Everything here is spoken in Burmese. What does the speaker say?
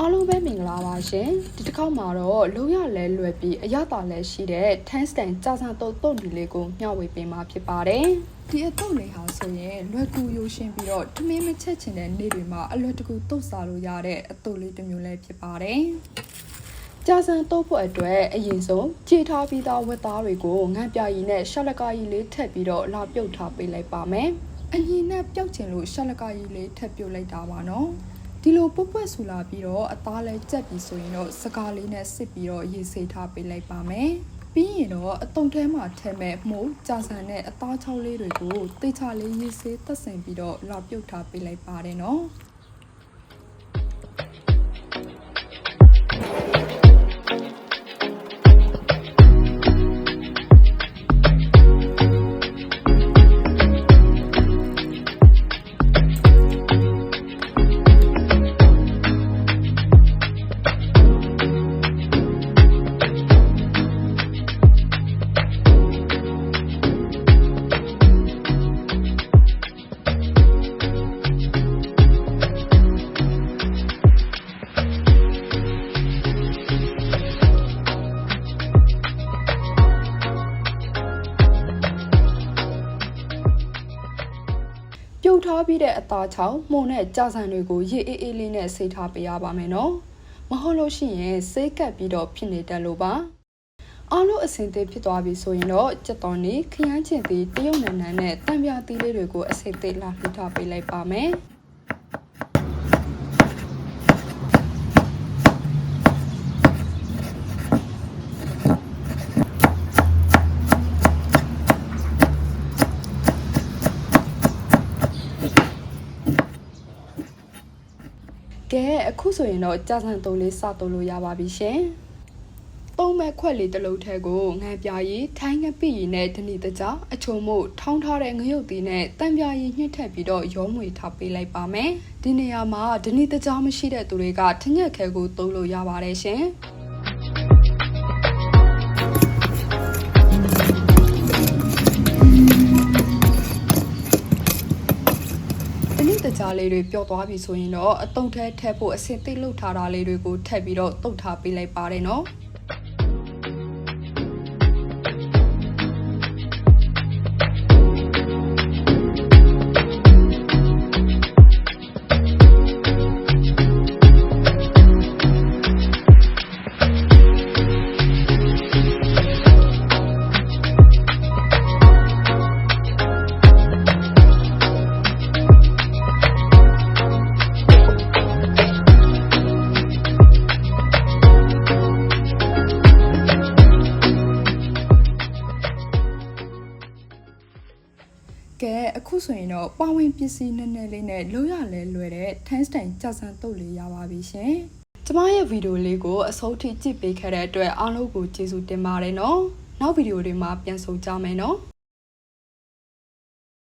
အားလုံးပဲမင်္ဂလာပါရှင်ဒီတစ်ခေါက်မှာတော့လုံးရလဲလွယ်ပြီးအရသာလဲရှိတဲ့ Tanstan ကြာစံတုတ်တုတ်ဒီလေးကိုမျှဝေပေးမှာဖြစ်ပါတယ်ဒီအတုပ်လေးဟာဆိုရင်လွယ်ကူရိုးရှင်းပြီးတော့ထမင်းမချက်ချင်တဲ့နေ့တွေမှာအလွယ်တကူတုတ်စားလို့ရတဲ့အတုပ်လေးတစ်မျိုးလည်းဖြစ်ပါတယ်ကြာစံတုတ်ဖို့အတွက်အရင်ဆုံးကြည်ထားပြီးသားဝက်သားတွေကိုငန့်ပြာရည်နဲ့ရှက်လကာရည်လေးထည့်ပြီးတော့လာပြုတ်ထားပေးလိုက်ပါမယ်။အရင်နဲ့ပျောက်ချင်လို့ရှက်လကကြီးလေးထပ်ပြုတ်လိုက်တာပါနော်။ ဒီလိုပွက်ပွက်ဆူလာပြီးတော့အသားလဲကြက်ပြီးဆိုရင်တော့စကားလေးနဲ့စစ်ပြီးတော့ရေစေးထားပေးလိုက်ပါမယ်။ပြီးရင်တော့အတုံထဲမှာထည့်မဲ့မှုကြာဆန်နဲ့အသားချောင်းလေးတွေကိုတေချာလေးရေစေးသက်ဆင်ပြီးတော့လာပြုတ်ထားပေးလိုက်ပါတယ်နော်။ ပြုတ်ထားပြီးတဲ့အသားချောင်းမှုန်နဲ့ကြာစံတွေကိုရေအေးအေးလေးနဲ့ဆေးထားပေးရပါမယ်နော်မဟုတ်လို့ရှိရင်ဆေးကပ်ပြီးတော့ဖြစ်နေတတ်လို့ပါအားလုံးအစင်သေးဖြစ်သွားပြီဆိုရင်တော့ကြက်တော်နေခရမ်းချင်သေးတရုတ်နန်းနန်းနဲ့တံပြားသီးလေးတွေကိုအစိတ်သေးလာလှူထားပေးလိုက်ပါမယ် ကဲအခုဆိုရင်တော့ကြာစံတုံးလေးစတုံးလို့ရပါပြီရှင်။သုံးမဲ့ခွက်လေးတစ်လုံးထဲကိုငံပြားရည်ထိုင်းငပိရည်နဲ့ဒနီတကြားအချုံမို့ထောင်းထားတဲ့ငရုတ်သီးနဲ့တံပြားရည်ညှစ်ထည့်ပြီးတော့ရောမွေထားပေးလိုက်ပါမယ်။ဒီနေရာမှာဒနီတကြားမရှိတဲ့သူတွေကထညက်ခဲကိုသုံးလို့ရပါတယ်ရှင်။ တနည်းတကြားလေးတွေပျော့သွားပြီဆိုရင်တော့အတုံးထဲထည့်ဖို့အစင်သိပ်လှုပ်ထားတာလေးတွေကိုထည့်ပြီးတော့တုတ်ထားပေးလိုက်ပါတယ်နော် ကဲအခုဆိုရင်တော့ပါဝင်ပစ္စည်းနည်းနည်းလေးနဲ့လိုရလဲလွယ်တဲ့ Tanstan ကြာစံတုတ်လေးရပါပြီရှင်ကျမရဲ့ဗီဒီယိုလေးကိုအဆုံးထိကြည့်ပေးခဲ့တဲ့အတွက်အားလုံးကိုကျေးဇူးတင်ပါတယ်နော်နောက်ဗီဒီယိုတွေမှာပြန်ဆုံကြမယ်နော်